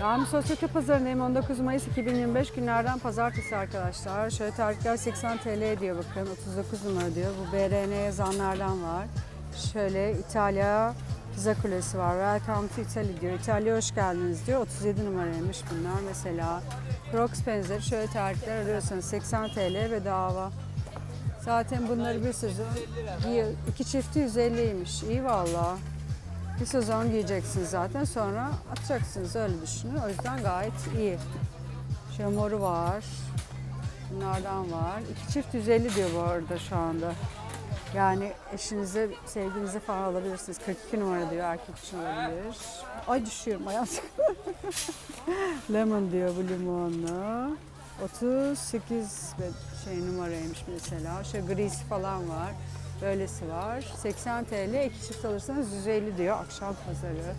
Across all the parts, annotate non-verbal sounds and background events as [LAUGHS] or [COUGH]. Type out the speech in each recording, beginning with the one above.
Rami Sosyete Pazarı'ndayım. 19 Mayıs 2025 günlerden pazartesi arkadaşlar. Şöyle tarifler 80 TL diyor bakın. 39 numara diyor. Bu BRN yazanlardan var. Şöyle İtalya Pizza Kulesi var. Welcome to Italy diyor. İtalya'ya hoş geldiniz diyor. 37 numaraymış bunlar mesela. Crocs benzeri şöyle tarifler arıyorsanız 80 TL bedava. Zaten bunları bir sezon. İki çifti 150'ymiş. İyi valla. Bir sezon giyeceksiniz zaten sonra atacaksınız öyle düşünün. O yüzden gayet iyi. Şöyle moru var. Bunlardan var. İki çift 150 diyor bu arada şu anda. Yani eşinize, sevginize falan alabilirsiniz. 42 numara diyor erkek için olabilir. Ay düşüyorum ayağım. [LAUGHS] Lemon diyor bu limonlu. 38 be- şey numaraymış mesela. Şöyle grisi falan var. Böylesi var. 80 TL. iki çift alırsanız 150 diyor akşam pazarı.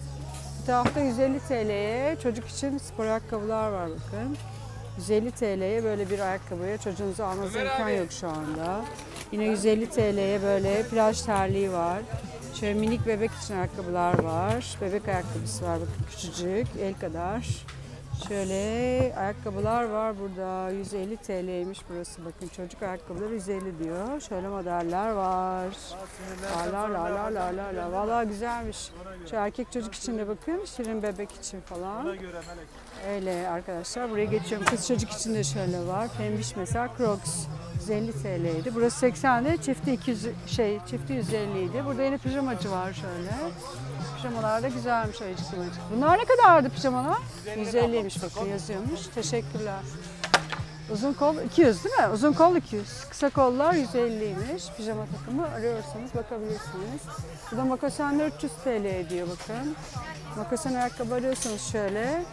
Bu tarafta 150 TL'ye çocuk için spor ayakkabılar var bakın. 150 TL'ye böyle bir ayakkabıya çocuğunuzu almanıza imkan yok şu anda. Yine 150 TL'ye böyle plaj terliği var. Şöyle minik bebek için ayakkabılar var. Bebek ayakkabısı var bakın küçücük el kadar. Şöyle ayakkabılar var burada. 150 TL'ymiş burası. Bakın çocuk ayakkabıları 150 diyor. Şöyle modeller var. La la la la la la la. Valla güzelmiş. Şu erkek çocuk için de bakın. Şirin bebek için falan. Öyle arkadaşlar. Buraya geçiyorum. Kız çocuk için de şöyle var. Pembiş mesela Crocs. 150 TL'ydi. Burası 80 de çifti 200 şey çifti 150 idi. Burada yine pijamacı var şöyle. Pijamalar da güzelmiş ayıcıklı ayıcıklı. Bunlar ne kadardı pijamalar? 150'ymiş bakın yazıyormuş. Teşekkürler. Uzun kol 200 değil mi? Uzun kol 200. Kısa kollar 150'ymiş. Pijama takımı arıyorsanız bakabilirsiniz. Bu da makasenler 300 TL ediyor bakın. Makasen ayakkabı arıyorsanız şöyle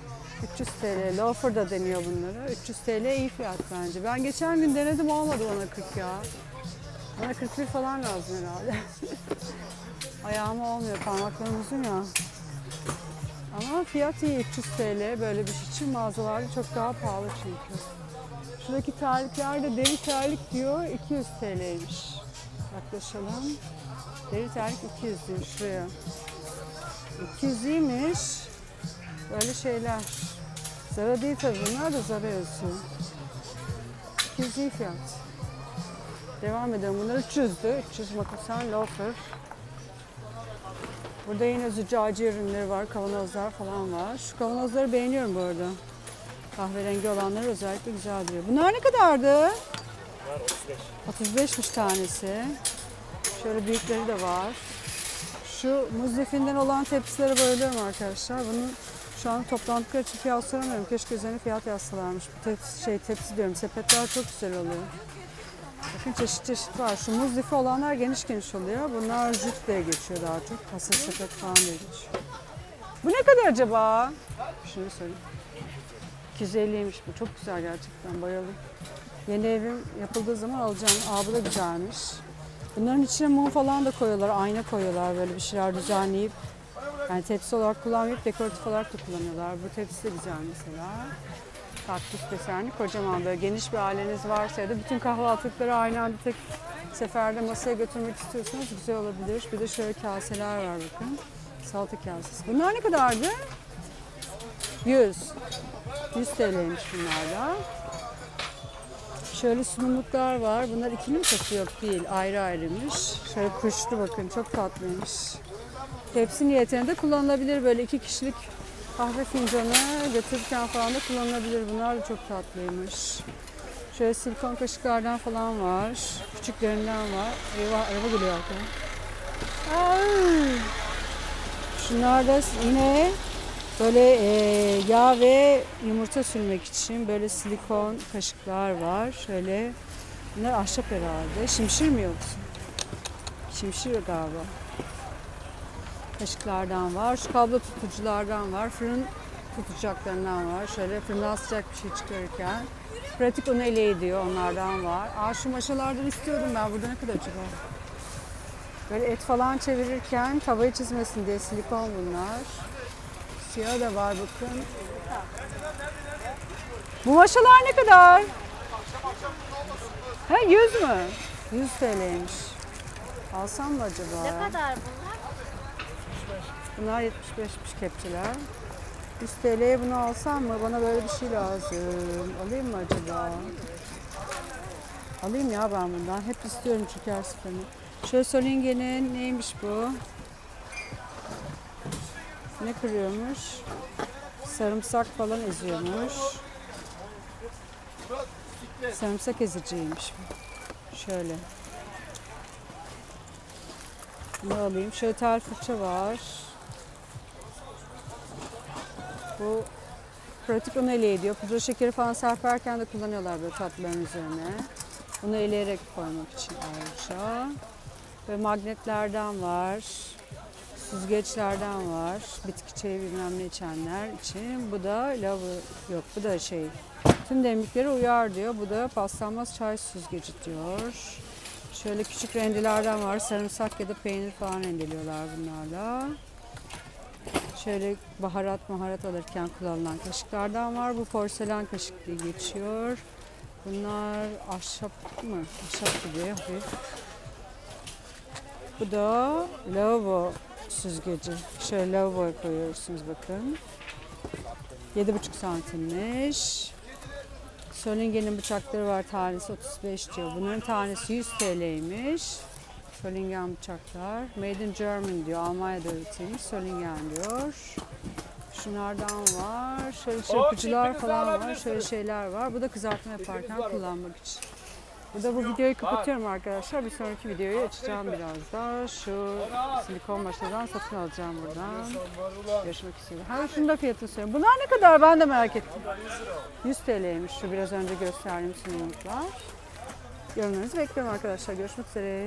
300 TL. Loafer da deniyor bunlara. 300 TL iyi fiyat bence. Ben geçen gün denedim olmadı bana 40 ya. Bana 41 falan lazım herhalde. [LAUGHS] Ayağım olmuyor parmaklarım uzun ya. Ama fiyat iyi 300 TL böyle bir şey için mağazalarda çok daha pahalı çünkü. Şuradaki terlikler de deri terlik diyor 200 TL'ymiş. Yaklaşalım. Deri terlik 200 diyor şuraya. 200 iyiymiş. Böyle şeyler. Zara değil tabii bunlar da Zara yazıyor. 200 iyi fiyat. Devam edelim. Bunlar 300'dü. 300 makasen loafer. Burada yine züccaci ürünleri var. Kavanozlar falan var. Şu kavanozları beğeniyorum bu arada. Kahverengi olanları özellikle güzel duruyor. Bunlar ne kadardı? 35. 35'miş tanesi. Şöyle büyükleri de var. Şu muzlifinden olan tepsilere bayılıyorum arkadaşlar. Bunu şu an toplantılar için fiyat soramıyorum. Keşke üzerine fiyat yazsalarmış. Tepsi, şey, tepsi diyorum. Sepetler çok güzel oluyor. Bakın çeşit çeşit var. Şu muzlifi olanlar geniş geniş oluyor. Bunlar jüt diye geçiyor daha çok. Hasır sepet falan diye geçiyor. Bu ne kadar acaba? Şunu söyleyeyim. 250'ymiş bu. Çok güzel gerçekten. Bayıldım. Yeni evim yapıldığı zaman alacağım. Aa bu da güzelmiş. Bunların içine mum falan da koyuyorlar. Ayna koyuyorlar böyle bir şeyler düzenleyip. Yani tepsi olarak kullanmayıp dekoratif olarak da kullanıyorlar. Bu tepsi de güzel mesela. Kaktüs desenli kocaman böyle geniş bir aileniz varsa ya da bütün kahvaltılıkları aynı anda tek seferde masaya götürmek istiyorsanız güzel olabilir. Bir de şöyle kaseler var bakın. Salata kasesi. Bunlar ne kadardı? 100. 100 TL'ymiş bunlar da. Şöyle sunumluklar var. Bunlar ikili mi satıyor? Değil. Ayrı ayrıymış. Şöyle kuşlu bakın. Çok tatlıymış. Tepsi niyetine de kullanılabilir. Böyle iki kişilik kahve fincanı götürürken falan da kullanılabilir. Bunlar da çok tatlıymış. Şöyle silikon kaşıklardan falan var. Küçüklerinden var. Eyvah araba geliyor arkadan. Şunlar da yine böyle e, yağ ve yumurta sürmek için böyle silikon kaşıklar var. Şöyle bunlar ahşap herhalde. Şimşir mi yoksa? Şimşir galiba. Kaşıklardan var. Şu kablo tutuculardan var. Fırın tutacaklarından var. Şöyle fırından sıcak bir şey çıkarırken. Pratik un eleği diyor onlardan var. Aa şu maşalardan istiyordum ben. Burada ne kadar acaba? Böyle et falan çevirirken tavayı çizmesin diye silikon bunlar. Siyah da var bakın. Bu maşalar ne kadar? Ha 100 mü? 100 TL'ymiş. Alsam mı acaba? Ne kadar bunlar? Bunlar 75'miş kepçeler. 100 TL'ye bunu alsam mı? Bana böyle bir şey lazım. Alayım mı acaba? Alayım ya ben bundan. Hep istiyorum çünkü her seferinde. Şöyle Solingen'in neymiş bu? Ne kırıyormuş? Sarımsak falan eziyormuş. Sarımsak eziciymiş bu. Şöyle. Ne alayım? Şöyle tel fırça var. Bu pratik un eleği diyor. Pudra şekeri falan serperken de kullanıyorlar böyle tatlıların üzerine. Bunu eleyerek koymak için ayrıca. Ve magnetlerden var. Süzgeçlerden var. Bitki çayı bilmem ne içenler için. Bu da lavı yok bu da şey. Tüm demliklere uyar diyor. Bu da paslanmaz çay süzgeci diyor. Şöyle küçük rendelerden var. Sarımsak ya da peynir falan rendeliyorlar bunlarla. Şöyle baharat maharat alırken kullanılan kaşıklardan var. Bu porselen kaşık diye geçiyor. Bunlar ahşap mı? Ahşap gibi hafif. Bu da lavabo süzgeci. Şöyle lavaboya koyuyorsunuz bakın. 7,5 santimmiş. Solingen'in bıçakları var tanesi 35 diyor. Bunların tanesi 100 TL'ymiş. Solingen bıçaklar. Made in Germany diyor. Almanya'da üretilmiş. Solingen diyor. Şunlardan var. Şöyle çırpıcılar falan var. Şöyle şeyler var. Bu da kızartma yaparken kullanmak için. Burada bu videoyu kapatıyorum arkadaşlar. Bir sonraki videoyu açacağım biraz da. Şu silikon maşadan satın alacağım buradan. Görüşmek üzere. Ha şunu da fiyatını söyleyeyim. Bunlar ne kadar ben de merak ettim. 100 TL'ymiş şu biraz önce gösterdiğim sunumluklar. Yorumlarınızı bekliyorum arkadaşlar. Görüşmek üzere.